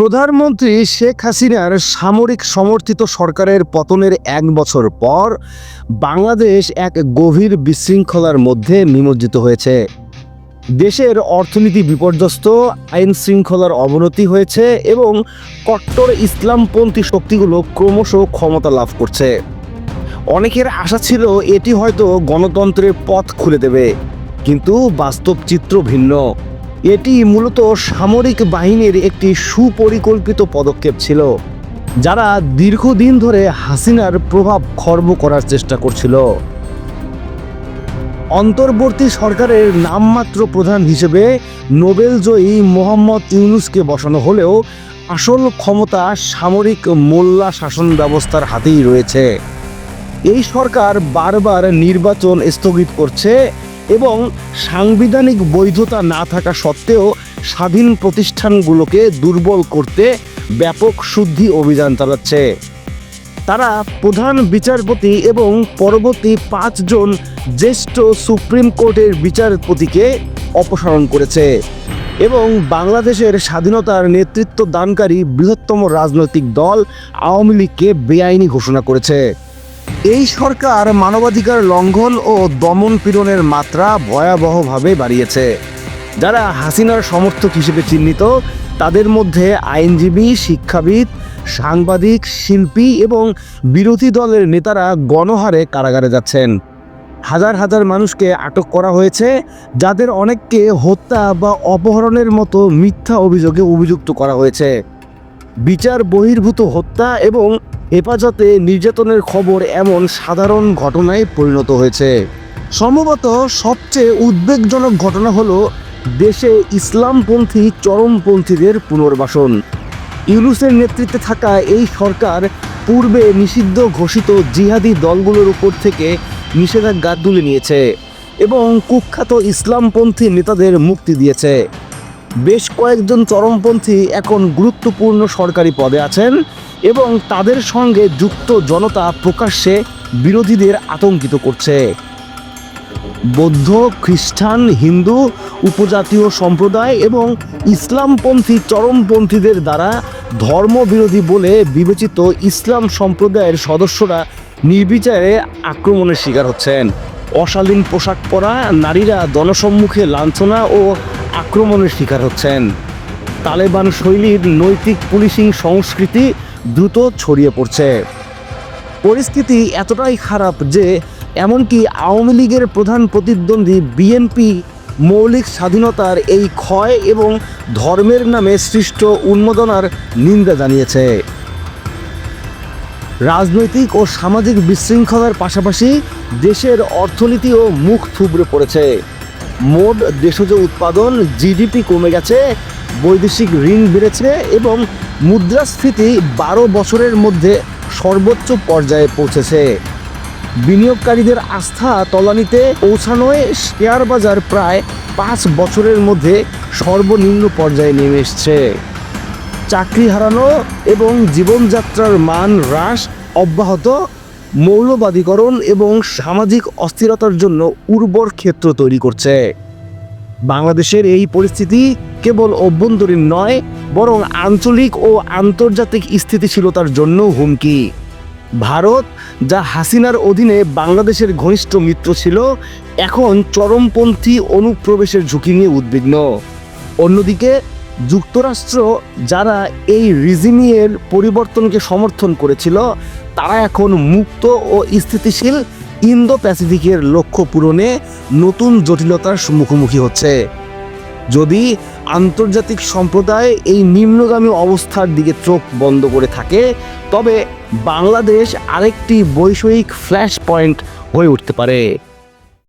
প্রধানমন্ত্রী শেখ হাসিনার সামরিক সমর্থিত সরকারের পতনের এক বছর পর বাংলাদেশ এক গভীর বিশৃঙ্খলার মধ্যে নিমজ্জিত হয়েছে। দেশের অর্থনীতি বিপর্যস্ত, আইন শৃঙ্খলার অবনতি হয়েছে এবং কট্টর ইসলামপন্থী শক্তিগুলো ক্রমশ ক্ষমতা লাভ করছে। অনেকের আশা ছিল এটি হয়তো গণতন্ত্রের পথ খুলে দেবে, কিন্তু বাস্তব চিত্র ভিন্ন। এটি মূলত সামরিক বাহিনীর একটি সুপরিকল্পিত পদক্ষেপ ছিল, যারা দীর্ঘদিন ধরে হাসিনার প্রভাব খর্ব করার চেষ্টা করছিল। অন্তর্বর্তী সরকারের নামমাত্র প্রধান হিসেবে নোবেলজয়ী মোহাম্মদ ইউনুসকে বসানো হলেও আসল ক্ষমতা সামরিক মোল্লা শাসন ব্যবস্থার হাতেই রয়েছে। এই সরকার বারবার নির্বাচন স্থগিত করছে এবং সাংবিধানিক বৈধতা না থাকা সত্ত্বেও স্বাধীন প্রতিষ্ঠানগুলোকে দুর্বল করতে ব্যাপক শুদ্ধি অভিযান চালাচ্ছে। তারা প্রধান বিচারপতি এবং পরবর্তী পাঁচজন জ্যেষ্ঠ সুপ্রিম কোর্টের বিচারপতিকে অপসারণ করেছে এবং বাংলাদেশের স্বাধীনতার নেতৃত্ব দানকারী বৃহত্তম রাজনৈতিক দল আওয়ামী লীগকে বেআইনি ঘোষণা করেছে। এই সরকার মানবাধিকার লঙ্ঘন ও দমন পীড়নের মাত্রা ভয়াবহভাবে বাড়িয়েছে। যারা হাসিনার সমর্থক হিসেবে চিহ্নিত, তাদের মধ্যে আইনজীবী, শিক্ষাবিদ, সাংবাদিক, শিল্পী এবং বিরোধী দলের নেতারা গণহারে কারাগারে যাচ্ছেন। হাজার হাজার মানুষকে আটক করা হয়েছে, যাদের অনেককে হত্যা বা অপহরণের মতো মিথ্যা অভিযোগে অভিযুক্ত করা হয়েছে। বিচার বহির্ভূত হত্যা এবং হেফাজতে নির্যাতনের খবর এমন সাধারণ ঘটনায় পরিণত হয়েছে। সম্ভবত সবচেয়ে উদ্বেগজনক ঘটনা হলো দেশে ইসলামপন্থী চরমপন্থীদের পুনর্বাসন। ইউনুসের নেতৃত্বে থাকা এই সরকার পূর্বে নিষিদ্ধ ঘোষিত জিহাদি দলগুলোর উপর থেকে নিষেধাজ্ঞা তুলে নিয়েছে এবং কুখ্যাত ইসলামপন্থী নেতাদের মুক্তি দিয়েছে। বেশ কয়েকজন চরমপন্থী এখন গুরুত্বপূর্ণ সরকারি পদে আছেন এবং তাদের সঙ্গে যুক্ত জনতা প্রকাশ্যে বিরোধীদের আতঙ্কিত করছে। বৌদ্ধ, খ্রিস্টান, হিন্দু, উপজাতীয় সম্প্রদায় এবং ইসলামপন্থী চরমপন্থীদের দ্বারা ধর্মবিরোধী বলে বিবেচিত ইসলাম সম্প্রদায়ের সদস্যরা নির্বিচারে আক্রমণের শিকার হচ্ছেন। অশালীন পোশাক পরা নারীরা জনসম্মুখে লাঞ্ছনা ও আক্রমণের শিকার হচ্ছেন। তালেবান শৈলীর নৈতিক পুলিশিং সংস্কৃতি দ্রুত ছড়িয়ে পড়ছে। পরিস্থিতি এতটাই খারাপ যে এমনকি আওয়ামী লীগের প্রধান প্রতিদ্বন্দ্বী বিএনপি মৌলিক স্বাধীনতার এই ক্ষয় এবং ধর্মের নামে সৃষ্ট উন্মোদনার নিন্দা জানিয়েছে। রাজনৈতিক ও সামাজিক বিশৃঙ্খলার পাশাপাশি দেশের অর্থনীতিও মুখ থুবড়ে পড়েছে। মোট দেশজ উৎপাদন জিডিপি কমে গেছে, বৈদেশিক ঋণ বেড়েছে এবং মুদ্রাস্ফীতি বারো বছরের মধ্যে সর্বোচ্চ পর্যায়ে পৌঁছেছে। বিনিয়োগকারীদের আস্থা তলানিতে পৌঁছানোয় শেয়ার বাজার প্রায় পাঁচ বছরের মধ্যে সর্বনিম্ন পর্যায়ে নেমে এসছে। চাকরি হারানো এবং জীবনযাত্রার মান হ্রাস অব্যাহত মৌলবাদীকরণ এবং সামাজিক অস্থিরতার জন্য উর্বর ক্ষেত্র তৈরি করছে। বাংলাদেশের এই পরিস্থিতি কেবল অভ্যন্তরীণ নয়, বরং আঞ্চলিক ও আন্তর্জাতিক স্থিতিশীলতার জন্য হুমকি। ভারত, যা হাসিনার অধীনে বাংলাদেশের ঘনিষ্ঠ মিত্র ছিল, এখন চরমপন্থী অনুপ্রবেশের ঝুঁকি নিয়ে উদ্বিগ্ন। অন্যদিকে, যুক্তরাষ্ট্র, যারা এই রিজিমিয়ের পরিবর্তনকে সমর্থন করেছিল তারা এখন মুক্ত ও স্থিতিশীল ইন্দো প্যাসিফিকের লক্ষ্য পূরণে নতুন জটিলতার মুখোমুখি হচ্ছে। যদি আন্তর্জাতিক সম্প্রদায় এই নিম্নগামী অবস্থার দিকে চোখ বন্ধ করে থাকে, তবে বাংলাদেশ আরেকটি বৈষয়িক ফ্ল্যাশ পয়েন্ট হয়ে উঠতে পারে।